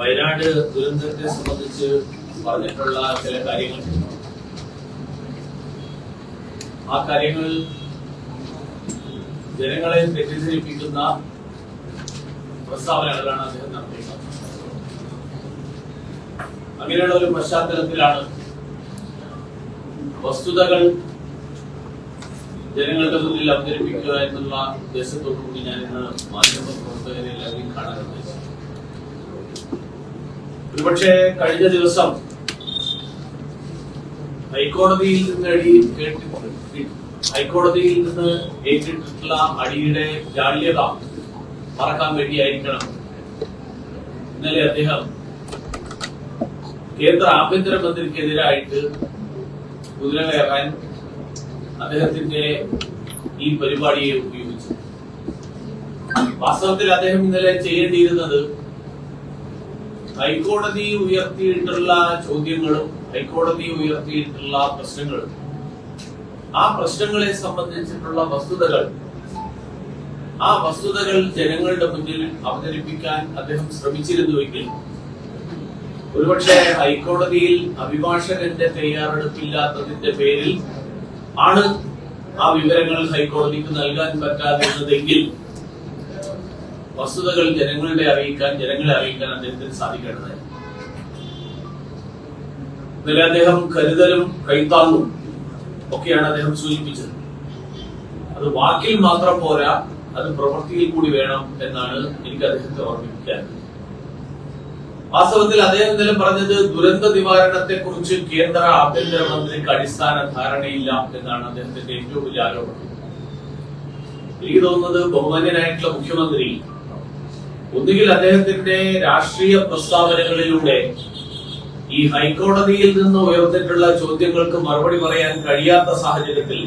വയനാട് ദുരന്തത്തെ സംബന്ധിച്ച് പറഞ്ഞിട്ടുള്ള ചില കാര്യങ്ങൾ. ആ കാര്യങ്ങൾ ജനങ്ങളെ തെറ്റിദ്ധരിപ്പിക്കുന്ന പ്രസ്താവനകളാണ് അദ്ദേഹം നടത്തിയത് അങ്ങനെയുള്ള ഒരു പശ്ചാത്തലത്തിലാണ് വസ്തുതകൾ ജനങ്ങളുടെ മുന്നിൽ അവതരിപ്പിക്കുക എന്നുള്ള ഉദ്ദേശത്തോടുകൂടി ഞാൻ ഇന്ന് മാധ്യമ പ്രവർത്തകരെ എല്ലാവരെയും കാണാൻ ഉദ്ദേശിച്ചു ഒരുപക്ഷെ കഴിഞ്ഞ ദിവസം ഹൈക്കോടതിയിൽ നിന്ന് അടി കേട്ടി ഹൈക്കോടതിയിൽ നിന്ന് ഏറ്റിട്ടുള്ള അടിയുടെ ജാള്യത മറക്കാൻ വേണ്ടിയായിരിക്കണം. ഇന്നലെ അദ്ദേഹം കേന്ദ്ര ആഭ്യന്തരമന്ത്രിക്കെതിരായിട്ട് കുതിര കയറാൻ അദ്ദേഹത്തിന്റെ ഈ പരിപാടിയെ ഉപയോഗിച്ചു. വാസ്തവത്തിൽ അദ്ദേഹം ഇന്നലെ ചെയ്യേണ്ടിയിരുന്നത് ഹൈക്കോടതി ഉയർത്തിയിട്ടുള്ള ചോദ്യങ്ങളും ഹൈക്കോടതി ഉയർത്തിയിട്ടുള്ള പ്രശ്നങ്ങളും. ആ പ്രശ്നങ്ങളെ സംബന്ധിച്ചിട്ടുള്ള വസ്തുതകൾ ആ വസ്തുതകൾ ജനങ്ങളുടെ മുന്നിൽ അവതരിപ്പിക്കാൻ അദ്ദേഹം ശ്രമിച്ചിരുന്നുവെങ്കിൽ ഒരുപക്ഷെ ഹൈക്കോടതിയിൽ അഭിഭാഷകന്റെ തയ്യാറെടുപ്പില്ലാത്തതിന്റെ പേരിൽ ആണ് ആ വിവരങ്ങൾ ഹൈക്കോടതിക്ക് നൽകാൻ പറ്റാതിരുന്നതെങ്കിൽ വസ്തുതകൾ ജനങ്ങളുടെ അറിയിക്കാൻ ജനങ്ങളെ അറിയിക്കാൻ അദ്ദേഹത്തിന് സാധിക്കേണ്ടത് ഇന്നലെ അദ്ദേഹം കരുതലും കൈത്താങ്ങും ഒക്കെയാണ് അദ്ദേഹം സൂചിപ്പിച്ചത്. അത് വാക്കിൽ മാത്രം പോരാ അത് പ്രവൃത്തിയിൽ കൂടി വേണം എന്നാണ് എനിക്ക് അദ്ദേഹത്തെ ഓർമ്മിപ്പിക്കാൻ വാസ്തവത്തിൽ അദ്ദേഹം ഇന്നലെ പറഞ്ഞത് ദുരന്ത നിവാരണത്തെ കുറിച്ച് കേന്ദ്ര ആഭ്യന്തരമന്ത്രിക്ക് അടിസ്ഥാന ധാരണയില്ല എന്നാണ് അദ്ദേഹത്തിന്റെ ഏറ്റവും വലിയ ആരോപണം. എനിക്ക് തോന്നുന്നത് ബഹുമാന്യനായിട്ടുള്ള മുഖ്യമന്ത്രി ഒന്നുകിൽ അദ്ദേഹത്തിന്റെ രാഷ്ട്രീയ പ്രസ്താവനകളിലൂടെ ഈ ഹൈക്കോടതിയിൽ നിന്ന് ഉയർന്നിട്ടുള്ള ചോദ്യങ്ങൾക്ക് മറുപടി പറയാൻ കഴിയാത്ത സാഹചര്യത്തിൽ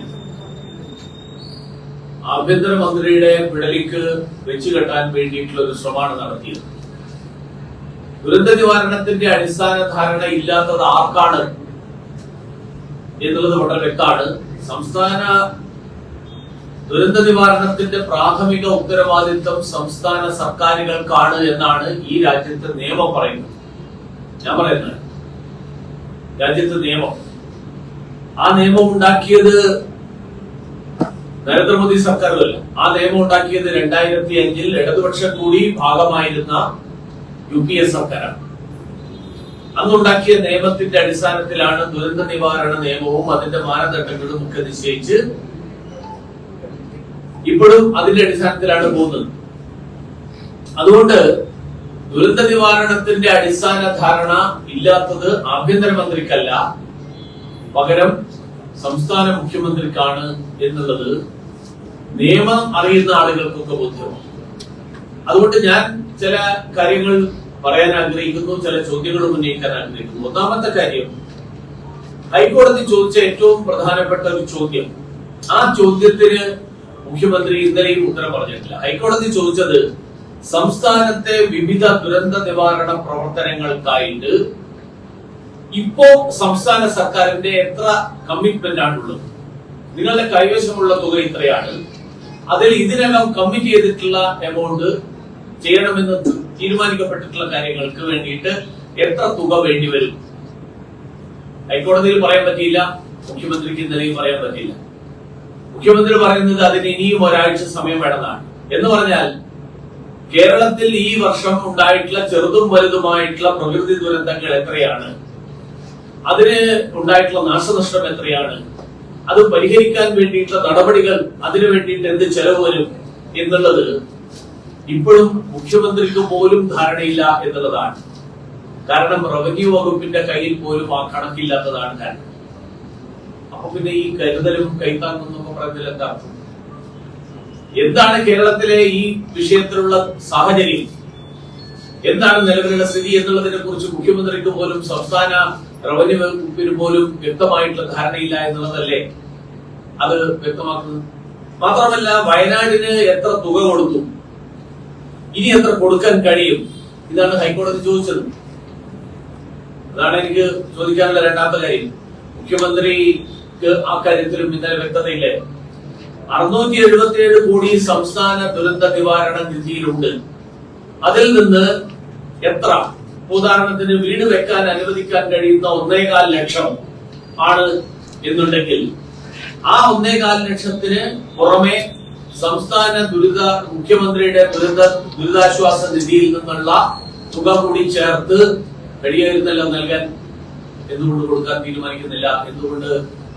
ആഭ്യന്തരമന്ത്രിയുടെ പിടലിക്ക് വെച്ചുകെട്ടാൻ വേണ്ടിയിട്ടുള്ള ഒരു ശ്രമമാണ് നടത്തിയത്. ദുരന്ത നിവാരണത്തിന്റെ അടിസ്ഥാന ധാരണ ഇല്ലാത്തത് ആർക്കാണ് എന്നുള്ളത് വളരെ വ്യക്തമാണ്. സംസ്ഥാന ദുരന്ത നിവാരണത്തിന്റെ പ്രാഥമിക ഉത്തരവാദിത്വം സംസ്ഥാന സർക്കാരുകൾക്കാണ് എന്നാണ് ഈ രാജ്യത്തെ നിയമം പറയുന്നത്. ഞാൻ പറയുന്നത് രാജ്യത്തെ നിയമം. ആ നിയമം ഉണ്ടാക്കിയത് നരേന്ദ്രമോദി സർക്കാരുകൾ ആ നിയമം ഉണ്ടാക്കിയത് രണ്ടായിരത്തി അഞ്ചിൽ ഇടതുപക്ഷം കൂടി ഭാഗമായിരുന്ന യു പി എ സർക്കാരാണ്. അന്നുണ്ടാക്കിയ നിയമത്തിന്റെ അടിസ്ഥാനത്തിലാണ് ദുരന്ത നിവാരണ നിയമവും അതിന്റെ മാനദണ്ഡങ്ങളും ഒക്കെ നിശ്ചയിച്ച് ഇപ്പോഴും അതിന്റെ അടിസ്ഥാനത്തിലാണ് പോകുന്നത്. അതുകൊണ്ട് ദുരന്ത നിവാരണത്തിന്റെ അടിസ്ഥാന ധാരണ ഇല്ലാത്തത് ആഭ്യന്തരമന്ത്രിക്കല്ല. പകരം സംസ്ഥാന മുഖ്യമന്ത്രിക്കാണ് എന്നുള്ളത് നിയമം അറിയുന്ന ആളുകൾക്കൊക്കെ ബോധ്യമാണ്. അതുകൊണ്ട് ഞാൻ ചില കാര്യങ്ങൾ പറയാൻ ആഗ്രഹിക്കുന്നു ചില ചോദ്യങ്ങൾ ഉന്നയിക്കാൻ ആഗ്രഹിക്കുന്നു. ഒന്നാമത്തെ കാര്യം ഹൈക്കോടതി ചോദിച്ച ഏറ്റവും പ്രധാനപ്പെട്ട ഒരു ചോദ്യം. ആ ചോദ്യത്തിന് മുഖ്യമന്ത്രി ഇന്നലെയും ഉത്തരം പറഞ്ഞിട്ടില്ല. ഹൈക്കോടതി ചോദിച്ചത് സംസ്ഥാനത്തെ വിവിധ ദുരന്ത നിവാരണ പ്രവർത്തനങ്ങൾക്കായിട്ട് ഇപ്പോ സംസ്ഥാന സർക്കാരിന്റെ എത്ര കമ്മിറ്റ്മെന്റ് ആണുള്ളത്? നിങ്ങളുടെ കൈവശമുള്ള തുക ഇത്രയാണ്. അതിൽ ഇതിനകം കമ്മിറ്റ് ചെയ്തിട്ടുള്ള എമൗണ്ട് ചെയ്യണമെന്ന് തീരുമാനിക്കപ്പെട്ടിട്ടുള്ള കാര്യങ്ങൾക്ക് വേണ്ടിയിട്ട് എത്ര തുക വേണ്ടി വരും? ഹൈക്കോടതിയിൽ പറയാൻ പറ്റിയില്ല മുഖ്യമന്ത്രിക്ക് ഇന്നലെയും പറയാൻ പറ്റിയില്ല. മുഖ്യമന്ത്രി പറയുന്നത് അതിന് ഇനിയും ഒരാഴ്ച സമയം വേണമെന്നാണ്. എന്ന് പറഞ്ഞാൽ കേരളത്തിൽ ഈ വർഷം ഉണ്ടായിട്ടുള്ള ചെറുതും വലുതുമായിട്ടുള്ള പ്രകൃതി ദുരന്തങ്ങൾ എത്രയാണ്? അതിന് ഉണ്ടായിട്ടുള്ള നാശനഷ്ടം എത്രയാണ്? അത് പരിഹരിക്കാൻ വേണ്ടിയിട്ടുള്ള നടപടികൾ അതിനു വേണ്ടിയിട്ട് എന്ത് ചെലവ് വരും എന്നുള്ളത് ഇപ്പോഴും മുഖ്യമന്ത്രിക്ക് പോലും ധാരണയില്ല എന്നുള്ളതാണ്. കാരണം റവന്യൂ വകുപ്പിന്റെ കയ്യിൽ പോലും ആ കണക്കില്ലാത്തതാണ് കാരണം. അപ്പൊ പിന്നെ ഈ കരുതലും കൈത്താങ്ങും എന്നൊക്കെ പറയുന്നതിൽ എന്താ? എന്താണ് കേരളത്തിലെ ഈ വിഷയത്തിലുള്ള സാഹചര്യം? എന്താണ് നിലവിലുള്ള സ്ഥിതി എന്നുള്ളതിനെ കുറിച്ച് മുഖ്യമന്ത്രിക്ക് പോലും സംസ്ഥാന റവന്യൂ വകുപ്പിന് പോലും വ്യക്തമായിട്ടുള്ള ധാരണയില്ല എന്നുള്ളതല്ലേ? അത് വ്യക്തമാക്കുന്നത്. മാത്രമല്ല വയനാടിന് എത്ര തുക കൊടുത്തു? ഇനി എത്ര കൊടുക്കാൻ കഴിയും? ഇതാണ് ഹൈക്കോടതി ചോദിച്ചത്. അതാണ് എനിക്ക് ചോദിക്കാനുള്ള രണ്ടാമത്തെ കാര്യം. മുഖ്യമന്ത്രിക്ക് ആ കാര്യത്തിലും ഇന്നലെ വ്യക്തതയില്ലേ? അറുന്നൂറ്റി എഴുപത്തിയേഴ് കോടി സംസ്ഥാന ദുരന്ത നിവാരണ നിധിയിലുണ്ട്. അതിൽ നിന്ന് എത്ര? ഉദാഹരണത്തിന് വീട് വെക്കാൻ അനുവദിക്കാൻ കഴിയുന്ന ഒന്നേകാൽ ലക്ഷം ആണ് എന്നുണ്ടെങ്കിൽ ആ ഒന്നേകാൽ ലക്ഷത്തിന് പുറമെ സംസ്ഥാന ദുരിത മുഖ്യമന്ത്രിയുടെ ദുരിത ദുരിതാശ്വാസ നിധിയിൽ നിന്നുള്ള തുക കൂടി ചേർത്ത് കഴിയുന്നല്ലോ നൽകാൻ. എന്തുകൊണ്ട് കൊടുക്കാൻ തീരുമാനിക്കുന്നില്ല? എന്തുകൊണ്ട്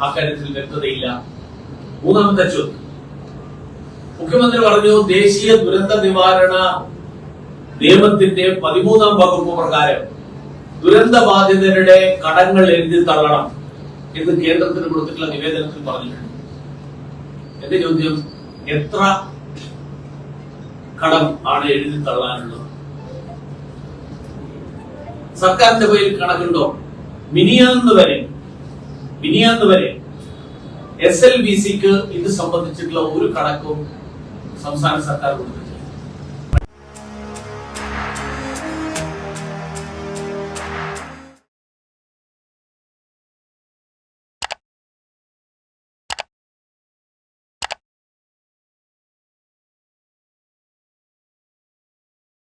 അക്കാര്യത്തിൽ വ്യക്തതയില്ല. മൂന്നാമത്തെ ചോദ്യം. മുഖ്യമന്ത്രി പറഞ്ഞു ദേശീയ ദുരന്ത നിവാരണ നിയമത്തിന്റെ പതിമൂന്നാം വകുപ്പ് പ്രകാരം ദുരന്ത ബാധിതരുടെ കടങ്ങൾ എഴുതി തള്ളണം എന്ന് കേന്ദ്രത്തിന് കൊടുത്തിട്ടുള്ള നിവേദനത്തിൽ പറഞ്ഞിട്ടുണ്ട്. എന്റെ ചോദ്യം എത്ര കടം ആണ് എഴുതി തള്ളാനുള്ളത്? സർക്കാരിന്റെ പേരിൽ കണക്കുണ്ടോ? മിനിയാന്ന് വരെ മിനിയാന്ന് വരെ എസ് എൽ ബി സിക്ക് ഇത് സംബന്ധിച്ചിട്ടുള്ള ഒരു കണക്കും സംസ്ഥാന സർക്കാർ കൊടുത്തിട്ടില്ല.